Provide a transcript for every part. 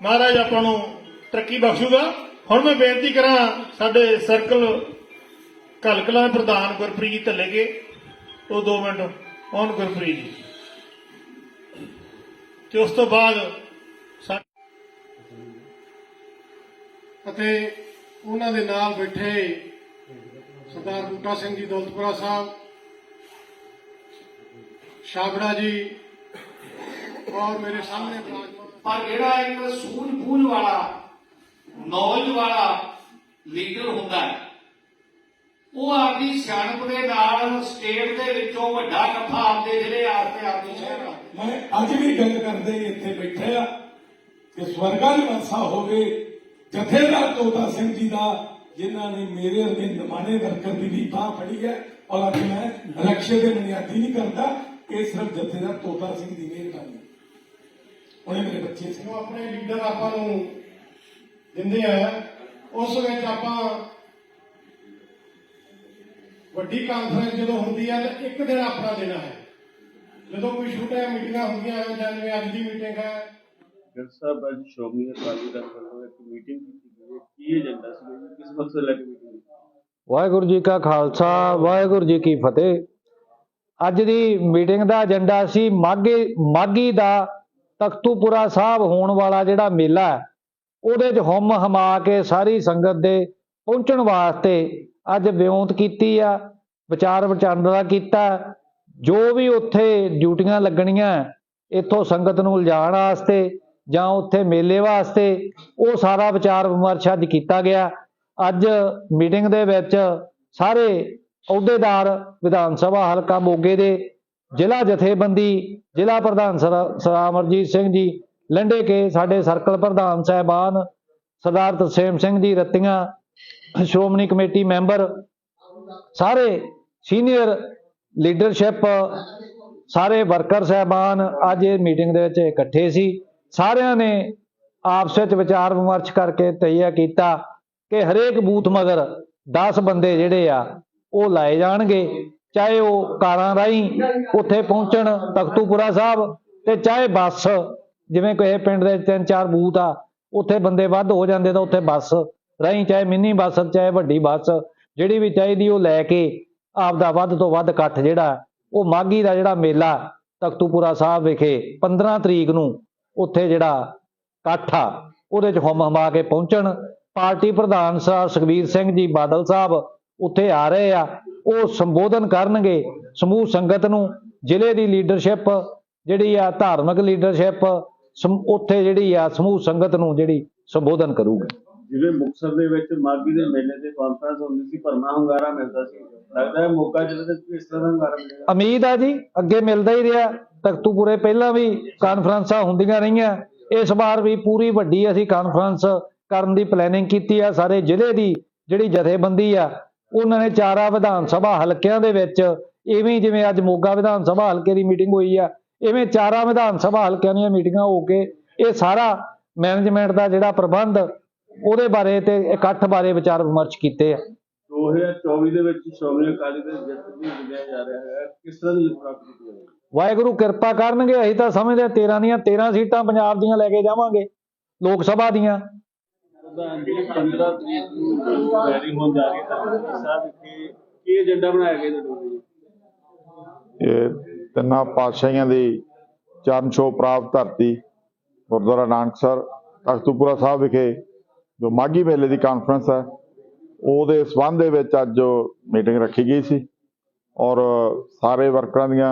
ਮਹਾਰਾਜ, ਆਪਾਂ ਨੂੰ ਤਰੱਕੀ ਬਖਸ਼ੂਗਾ। ਹੁਣ ਮੈਂ ਬੇਨਤੀ ਕਰਾਂ ਸਾਡੇ ਸਰਕਲ ਕਲਕਲਾ ਪ੍ਰਧਾਨ ਗੁਰਪ੍ਰੀਤ ਢੱਲੇਗੇ ਉਹ 2 ਮਿੰਟ ਔਨ ਗੁਰਪ੍ਰੀਤ ਜੀ। ਤੇ ਉਸ ਤੋਂ ਬਾਅਦ ਅਤੇ ਉਹਨਾਂ ਦੇ ਨਾਲ ਬੈਠੇ ਸਰਦਾਰ ਬੂਟਾ ਸਿੰਘ ਜੀ, ਦੌਲਤਪੁਰਾ ਸਾਹਿਬ, ਸ਼ਾਬੜਾ ਜੀ, ਔਰ ਮੇਰੇ ਸਾਹਮਣੇ ਪਰ ਜਿਹੜਾ ਇੱਕ ਸੂਝ-ਬੂਝ ਵਾਲਾ ਨੌਲੇਜ ਵਾਲਾ ਲੀਡਰ ਹੁੰਦਾ ਹੈ, ਉਹ ਆਪਦੀ ਸਿਆਣਪ ਦੇ ਨਾਲ ਸਟੇਟ ਦੇ ਵਿੱਚੋਂ ਵੱਡਾ ਇਕੱਠਾ ਆਪਦੇ ਜ਼ਿਲ੍ਹੇ ਆਸਤੇ ਆਪਦੇ ਸ਼ਹਿਰ ਮੈਂ ਅੱਜ ਵੀ ਗੱਲ ਕਰਦੇ ਇੱਥੇ ਬੈਠੇ ਆ ਕਿ ਸਵਰਗਾਂ ਦੀ ਵਰਸਾ ਹੋਵੇ, ਜਥੇਦਾਰ ਤੋਤਾ ਸਿੰਘ ਜੀ ਦਾ, ਜਿਨ੍ਹਾਂ ਨੇ ਮੇਰੇ ਅਤੇ ਨਮਾਣੇ ਵਰਕਰ ਦੀ ਵੀ ਬਾਹ ਫੜੀ ਹੈ ਔਰ ਅੱਜ ਮੈਂ ਰਕਸ਼ੇ ਦੇ ਬੁਨਿਆਦੀ ਨਹੀਂ ਕਰਦਾ, ਇਹ ਸਿਰਫ ਜਥੇਦਾਰ ਤੋਤਾ ਸਿੰਘ ਦੀ ਮਿਹਰਬਾਨੀ। ਉਹਨੇ ਮੇਰੇ ਬੱਚੇ ਸੀ ਜੋ ਆਪਣੇ ਲੀਡਰ ਆਪਾਂ ਨੂੰ ਦਿੰਦੇ ਆ। ਉਸ ਵਿੱਚ ਆਪਾਂ ਵੱਡੀ ਕਾਨਫਰੰਸ ਜਦੋਂ ਹੁੰਦੀ ਹੈ ਤਾਂ ਇੱਕ ਦਿਨ ਆਪਣਾ ਦੇਣਾ ਹੈ। ਜਦੋਂ ਕੋਈ ਛੋਟੀਆਂ ਮੀਟਿੰਗਾਂ ਹੁੰਦੀਆਂ ਹਨ ਜਿਵੇਂ ਅੱਜ ਦੀ ਮੀਟਿੰਗ ਹੈ। ਗਿਲ ਸਾਹਿਬ ਅੱਜ ਸ਼੍ਰੋਮਣੀ ਅਕਾਲੀ ਦਲ ਵੱਲੋਂ ਇੱਕ ਮੀਟਿੰਗ ਕੀਤੀ ਗਈ। ਹੈ ਕੀ ਏਜੰਡਾ ਸੀ? ਜੀ? ਕਿਸ ਮਕਸਦ ਲੈ ਕੇ ਮੀਟਿੰਗ ਵਾਹਿਗੁਰੂ ਜੀ ਕਾ ਖਾਲਸਾ ਵਾਹਿਗੁਰੂ ਜੀ ਕੀ ਫਤਿਹ। ਅੱਜ ਦੀ ਮੀਟਿੰਗ ਦਾ ਏਜੰਡਾ ਸੀ ਮਾਘੇ ਮਾਘੀ ਦਾ ਤਖਤੂਪੁਰਾ ਸਾਹਿਬ ਹੋਣ ਵਾਲਾ ਜਿਹੜਾ ਮੇਲਾ ਹੈ, ਉਹਦੇ 'ਚ ਹੁਮ ਹਮਾ ਕੇ ਸਾਰੀ ਸੰਗਤ ਦੇ ਪਹੁੰਚਣ ਵਾਸਤੇ ਅੱਜ ਵਿਉਂਤ ਕੀਤੀ ਆ, ਵਿਚਾਰ ਵਟਾਂਦਰਾ ਕੀਤਾ। ਜੋ ਵੀ ਉੱਥੇ ਡਿਊਟੀਆਂ ਲੱਗਣੀਆਂ, ਇੱਥੋਂ ਸੰਗਤ ਨੂੰ ਲਿਜਾਣ ਵਾਸਤੇ ਜਾਂ ਉੱਥੇ ਮੇਲੇ ਵਾਸਤੇ, ਉਹ ਸਾਰਾ ਵਿਚਾਰ ਵਿਮਰਸ਼ ਅੱਜ ਕੀਤਾ ਗਿਆ। ਅੱਜ ਮੀਟਿੰਗ ਦੇ ਵਿੱਚ ਸਾਰੇ ਅਹੁਦੇਦਾਰ ਵਿਧਾਨ ਸਭਾ ਹਲਕਾ ਮੋਗੇ ਦੇ ਜ਼ਿਲ੍ਹਾ ਜਥੇਬੰਦੀ, ਜ਼ਿਲ੍ਹਾ ਪ੍ਰਧਾਨ ਸਰ- ਸਰਦਾਰ ਅਮਰਜੀਤ ਸਿੰਘ ਜੀ, ਲੰਡੇ ਕੇ ਸਾਡੇ ਸਰਕਲ ਪ੍ਰਧਾਨ ਸਾਹਿਬਾਨ ਸਰਦਾਰ ਤਰਸੇਮ ਸਿੰਘ ਜੀ, ਰਤੀਆਂ ਸ਼੍ਰੋਮਣੀ ਕਮੇਟੀ ਮੈਂਬਰ, ਸਾਰੇ ਸੀਨੀਅਰ ਲੀਡਰਸ਼ਿਪ, ਸਾਰੇ ਵਰਕਰ ਸਾਹਿਬਾਨ, ਅੱਜ ਇਹ ਮੀਟਿੰਗ ਦੇ ਵਿੱਚ ਇਕੱਠੇ ਸੀ। ਸਾਰਿਆਂ ਨੇ ਆਪਸ ਵਿੱਚ ਵਿਚਾਰ ਵਿਮਰਸ਼ ਕਰਕੇ ਤੈਅ ਕੀਤਾ ਕਿ ਹਰੇਕ ਬੂਥ ਮਗਰ 10 ਬੰਦੇ ਜਿਹੜੇ ਆ, ਉਹ ਲਾਏ ਜਾਣਗੇ। ਚਾਹੇ ਉਹ ਕਾਰਾਂ ਰਾਹੀਂ ਉੱਥੇ ਪਹੁੰਚਣ ਤਖਤੂਪੁਰਾ ਸਾਹਿਬ ਤੇ ਚਾਹੇ ਬੱਸ, ਜਿਵੇਂ ਕਿਸੇ ਪਿੰਡ ਦੇ ਤਿੰਨ ਚਾਰ ਬੂਥ ਆ, ਉੱਥੇ ਬੰਦੇ ਵੱਧ ਹੋ ਜਾਂਦੇ ਤਾਂ ਉੱਥੇ ਬੱਸ ਰਾਹੀਂ, ਚਾਹੇ ਮਿੰਨੀ ਬੱਸ, ਚਾਹੇ ਵੱਡੀ ਬੱਸ, ਜਿਹੜੀ ਵੀ ਚਾਹੀਦੀ ਉਹ ਲੈ ਕੇ ਆਪਦਾ ਵੱਧ ਤੋਂ ਵੱਧ ਇਕੱਠ ਜਿਹੜਾ, ਉਹ ਮਾਘੀ ਦਾ ਜਿਹੜਾ ਮੇਲਾ ਤਖਤੂਪੁਰਾ ਸਾਹਿਬ ਵਿਖੇ 15 ਤਰੀਕ ਨੂੰ ਉੱਥੇ ਜਿਹੜਾ ਇਕੱਠ ਆ, ਉਹਦੇ 'ਚ ਹੁਮ ਹਮਾ ਕੇ ਪਹੁੰਚਣ, ਪਾਰਟੀ ਪ੍ਰਧਾਨ ਸਰ ਸੁਖਬੀਰ ਸਿੰਘ ਜੀ ਬਾਦਲ ਸਾਹਿਬ ਉੱਥੇ ਆ ਰਹੇ ਆ ਉਹ ਸੰਬੋਧਨ ਕਰਨਗੇ ਸਮੂਹ ਸੰਗਤ ਨੂੰ ਜ਼ਿਲ੍ਹੇ ਦੀ ਲੀਡਰਸ਼ਿਪ ਜਿਹੜੀ ਆ ਧਾਰਮਿਕ ਲੀਡਰਸ਼ਿਪ ਉੱਥੇ ਜਿਹੜੀ ਆ ਸਮੂਹ ਸੰਗਤ ਨੂੰ ਜਿਹੜੀ ਸੰਬੋਧਨ ਕਰੂਗੀ। ਜਿਵੇਂ ਮੁਕਤਸਰ ਦੇ ਵਿੱਚ ਮਾਗੀ ਦੇ ਮੇਲੇ ਤੇ ਕਾਨਫਰੰਸ ਹੁੰਦੀ ਸੀ ਭਰਮਾ ਹੁੰਗਾਰਾ ਮਿਲਦਾ ਸੀ। ਲੱਗਦਾ ਹੈ ਮੋਗਾ ਜ਼ਿਲ੍ਹੇ ਦੇ ਵਿੱਚ ਵੀ ਇਸ ਤਰ੍ਹਾਂ ਦਾ ਹੁੰਗਾਰਾ ਮਿਲੇਗਾ ਉਮੀਦ ਆ ਜੀ ਅੱਗੇ ਮਿਲਦਾ ਹੀ ਰਿਹਾ। ਤਖਤੂਪੁਰੇ ਪਹਿਲਾਂ ਵੀ ਕਾਨਫਰੰਸਾਂ ਹੁੰਦੀਆਂ ਰਹੀਆਂ। ਇਸ ਵਾਰ ਵੀ ਪੂਰੀ ਵੱਡੀ ਅਸੀਂ ਕਾਨਫਰੰਸ ਕਰਨ ਦੀ ਪਲੈਨਿੰਗ ਕੀਤੀ ਆ। ਸਾਰੇ ਜ਼ਿਲ੍ਹੇ ਦੀ ਜਿਹੜੀ ਜਥੇਬੰਦੀ ਆ ਉਹਨਾਂ ਨੇ ਚਾਰਾ ਵਿਧਾਨ ਸਭਾ ਹਲਕਿਆਂ ਦੇ ਵਿੱਚ ਇਵੇਂ ਜਿਵੇਂ ਅੱਜ ਮੋਗਾ ਵਿਧਾਨ ਸਭਾ ਹਲਕੇ ਦੀ ਮੀਟਿੰਗ ਹੋਈ ਆ ਇਵੇਂ ਚਾਰਾ ਵਿਧਾਨ ਸਭਾ ਹਲਕਿਆਂ ਦੀਆਂ ਮੀਟਿੰਗਾਂ ਹੋ ਕੇ ਇਹ ਸਾਰਾ ਮੈਨੇਜਮੈਂਟ ਦਾ ਜਿਹੜਾ ਪ੍ਰਬੰਧ ਉਹਦੇ ਬਾਰੇ ਤੇ ਇਕੱਠ ਬਾਰੇ ਵਿਚਾਰ ਵਿਮਰਸ਼ ਕੀਤੇ ਆ। 2024 ਦੇ ਵਿੱਚ ਸ਼੍ਰੋਮਣੀ ਅਕਾਲੀ ਦਲ ਜਿੱਤ ਵੀ ਮਿਲਿਆ ਜਾ ਰਿਹਾ ਹੈ ਕਿਸ ਤਰ੍ਹਾਂ ਦੀ ਪ੍ਰਾਪਤ ਜਾਵੇਗੀ ਵਾਹਿਗੁਰੂ ਕਿਰਪਾ ਕਰਨਗੇ ਅਸੀਂ ਤਾਂ ਸਮਝਦੇ ਹਾਂ 13 ਦੀਆਂ 13 ਸੀਟਾਂ ਪੰਜਾਬ ਦੀਆਂ ਲੈ ਕੇ ਜਾਵਾਂਗੇ ਲੋਕ ਸਭਾ ਦੀਆਂ। 15 ਤਰੀਕ ਨੂੰ ਰੈਲੀ ਹੋਣ ਜਾ ਰਹੀ ਹੈ ਸਾਹਿਬ ਵਿਖੇ ਕੀ ਏਜੰਡਾ ਬਣਾਇਆ ਗਿਆ ਤੁਹਾਡੇ ਇਹ ਤਿੰਨਾਂ ਪਾਤਸ਼ਾਹੀਆਂ ਦੀ ਚਰਨ ਛੋਹ ਪ੍ਰਾਪਤ ਧਰਤੀ ਗੁਰਦੁਆਰਾ ਨਾਨਕਸਰ ਤਖਤੂਪੁਰਾ ਸਾਹਿਬ ਵਿਖੇ ਜੋ ਮਾਘੀ ਮੇਲੇ ਦੀ ਕਾਨਫਰੰਸ ਹੈ ਉਹਦੇ ਸਬੰਧ ਦੇ ਵਿੱਚ ਅੱਜ ਮੀਟਿੰਗ ਰੱਖੀ ਗਈ ਸੀ ਔਰ ਸਾਰੇ ਵਰਕਰਾਂ ਦੀਆਂ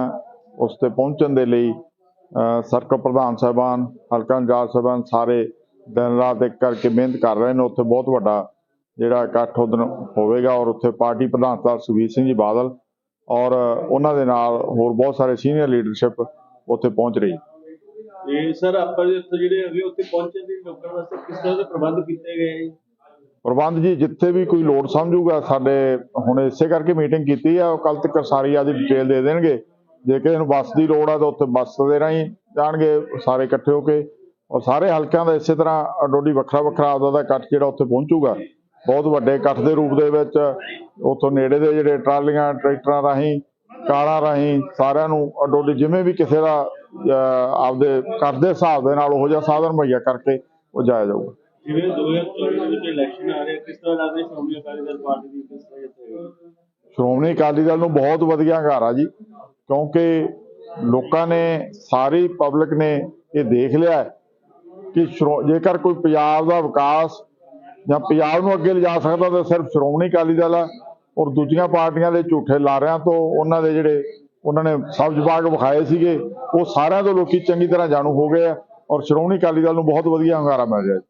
ਉਸ ਤੇ ਪਹੁੰਚਣ ਦੇ ਲਈ ਅ, ਸਰਕਲ ਪ੍ਰਧਾਨ ਸਾਹਿਬਾਨ ਹਲਕਾ ਇੰਚਾਰਜ ਸਾਹਿਬਾਨ ਸਾਰੇ ਦਿਨ ਰਾਤ ਇੱਕ ਕਰਕੇ ਮਿਹਨਤ ਕਰ ਰਹੇ ਨੇ ਉੱਥੇ ਬਹੁਤ ਵੱਡਾ ਜਿਹੜਾ ਇਕੱਠ ਉਦਣ ਹੋਵੇਗਾ ਔਰ ਉੱਥੇ ਪਾਰਟੀ ਪ੍ਰਧਾਨ ਸਾਹਿਬ ਸੁਖਬੀਰ ਸਿੰਘ ਜੀ ਬਾਦਲ ਔਰ ਉਹਨਾਂ ਦੇ ਨਾਲ ਹੋਰ ਬਹੁਤ ਸਾਰੇ ਸੀਨੀਅਰ ਲੀਡਰਸ਼ਿਪ ਉੱਥੇ ਪਹੁੰਚ ਰਹੀ। ਤੇ ਸਰ ਆਪਾਂ ਜੀ ਇੱਥੇ ਜਿਹੜੇ ਹੈਗੇ ਉੱਥੇ ਪਹੁੰਚਣ ਦੀ ਲੋਕਾਂ ਵਾਸਤੇ ਕਿਸ ਤਰ੍ਹਾਂ ਦੇ ਪ੍ਰਬੰਧ ਕੀਤੇ ਗਏ ਜੀ? ਪ੍ਰਬੰਧ ਜੀ ਜਿੱਥੇ ਵੀ ਕੋਈ ਲੋੜ ਸਮਝੂਗਾ ਸਾਡੇ ਹੁਣ ਇਸੇ ਕਰਕੇ ਮੀਟਿੰਗ ਕੀਤੀ ਆ ਉਹ ਕੱਲ ਤੱਕ ਸਾਰੀ ਆਦੀ ਡਿਟੇਲ ਦੇ ਦੇਣਗੇ। ਜੇ ਕਿਸੇ ਨੂੰ ਬੱਸ ਦੀ ਲੋੜ ਆ ਤਾਂ ਉੱਥੇ ਬੱਸ ਦੇ ਰਾਹੀਂ ਜਾਣਗੇ ਸਾਰੇ ਇਕੱਠੇ ਹੋ ਕੇ। ਔਰ ਸਾਰੇ ਹਲਕਿਆਂ ਦਾ ਇਸੇ ਤਰ੍ਹਾਂ ਅਡੋਡੀ ਵੱਖਰਾ ਵੱਖਰਾ ਆਪਦਾ ਦਾ ਇਕੱਠ ਜਿਹੜਾ ਉੱਥੇ ਪਹੁੰਚੂਗਾ। ਬਹੁਤ ਵੱਡੇ ਇਕੱਠ ਦੇ ਰੂਪ ਦੇ ਵਿੱਚ ਉੱਥੋਂ ਨੇੜੇ ਦੇ ਜਿਹੜੇ ਟਰਾਲੀਆਂ ਟਰੈਕਟਰਾਂ ਰਾਹੀਂ ਕਾਰਾਂ ਰਾਹੀਂ ਸਾਰਿਆਂ ਨੂੰ ਅਡੋਡੀ ਜਿਵੇਂ ਵੀ ਕਿਸੇ ਦਾ ਆਪਦੇ ਘਰ ਦੇ ਹਿਸਾਬ ਦੇ ਨਾਲ ਉਹੋ ਜਿਹਾ ਸਾਧਨ ਮੁਹੱਈਆ ਕਰਕੇ ਉਹ ਜਾਇਆ ਜਾਊਗਾ। ਜਿਵੇਂ 2024 ਦੇ ਵਿੱਚ ਇਲੈਕਸ਼ਨ ਆ ਰਿਹਾ ਕਿਸ ਤਰ੍ਹਾਂ ਲੱਗਦਾ ਸ਼੍ਰੋਮਣੀ ਅਕਾਲੀ ਦਲ ਪਾਰਟੀ ਦੀ ਕਿਸ ਤਰ੍ਹਾਂ ਜਿੱਤ ਹੋਏਗੀ? ਸ਼੍ਰੋਮਣੀ ਅਕਾਲੀ ਦਲ ਨੂੰ ਬਹੁਤ ਵਧੀਆ ਹੰਗਾਰਾ ਜੀ ਕਿਉਂਕਿ ਲੋਕਾਂ ਨੇ ਸਾਰੀ ਪਬਲਿਕ ਨੇ ਇਹ ਦੇਖ ਲਿਆ ਕਿ ਸ਼੍ਰੋ- ਜੇਕਰ ਕੋਈ ਪੰਜਾਬ ਦਾ ਵਿਕਾਸ ਜਾਂ ਪੰਜਾਬ ਨੂੰ ਅੱਗੇ ਲਿਜਾ ਸਕਦਾ ਤਾਂ ਸਿਰਫ ਸ਼੍ਰੋਮਣੀ ਅਕਾਲੀ ਦਲ ਹੈ ਔਰ ਦੂਜੀਆਂ ਪਾਰਟੀਆਂ ਦੇ ਝੂਠੇ ਲਾਰਿਆਂ ਤੋਂ ਉਹਨਾਂ ਦੇ ਜਿਹੜੇ ਉਹਨਾਂ ਨੇ ਸਬਜ਼ ਬਾਗ ਵਿਖਾਏ ਸੀਗੇ, ਉਹ ਸਾਰਿਆਂ ਤੋਂ ਲੋਕੀ ਚੰਗੀ ਤਰ੍ਹਾਂ ਜਾਣੂ ਹੋ ਗਏ ਆ ਔਰ ਸ਼੍ਰੋਮਣੀ ਅਕਾਲੀ ਦਲ ਨੂੰ ਬਹੁਤ ਵਧੀਆ ਹੰਗਾਰਾ ਮਿਲ ਰਿਹਾ